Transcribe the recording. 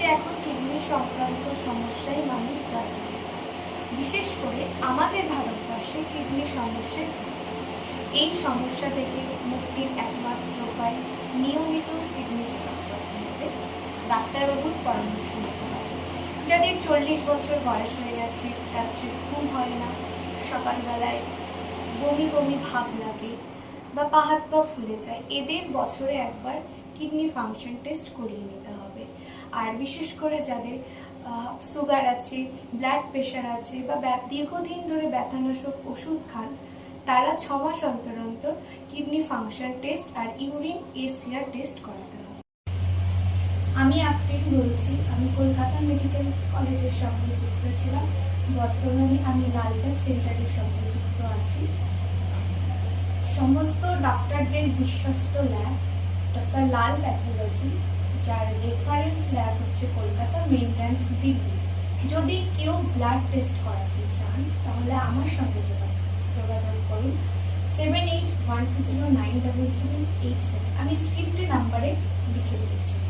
দেশে এখন কিডনি সংক্রান্ত সমস্যায় মানুষ জর্জরিত। বিশেষ করে আমাদের ভারতবর্ষে কিডনি সমস্যায় ভুগছে এই সমস্যা থেকে মুক্তির একমাত্র উপায় নিয়মিত কিডনি চেক ডাক্তারবাবুর পরামর্শ নিতে হবে। যাদের চল্লিশ বছর বয়স হয়ে গেছে রাত্রে ঘুম হয় না। সকালবেলায় বমি বমি ভাব লাগে বা পা হাত পা ফুলে যায়। এদের বছরে একবার কিডনি ফাংশন টেস্ট করিয়ে নিতে হবে। আর বিশেষ করে যাদের সুগার আছে ব্লাড প্রেশার আছে বা দীর্ঘদিন ধরে ব্যথানাশক ওষুধ খান, তারা ছ মাস অন্তর অন্তর কিডনি ফাংশন টেস্ট আর ইউরিন এসিআর টেস্ট করাতে হবে। আমি আফরিন বলছি, আমি কলকাতা মেডিকেল কলেজের সঙ্গে যুক্ত ছিলাম। বর্তমানে আমি লালবাগ সেন্টারের সঙ্গে যুক্ত আছি। সমস্ত ডাক্তারদের বিশ্বস্ত ল্যাব ডক্টর লাল প্যাথোলজি যার রেফারেন্স ল্যাব হচ্ছে কলকাতা মেন ব্রাঞ্চ দিল্লি। যদি কেউ ব্লাড টেস্ট করাতে চান, তাহলে আমার সঙ্গে যোগাযোগ যোগাযোগ করুন। Seven eight one two zero nine double seven eight seven আমি স্ক্রিপ্টে নাম্বারে লিখে দিয়েছি।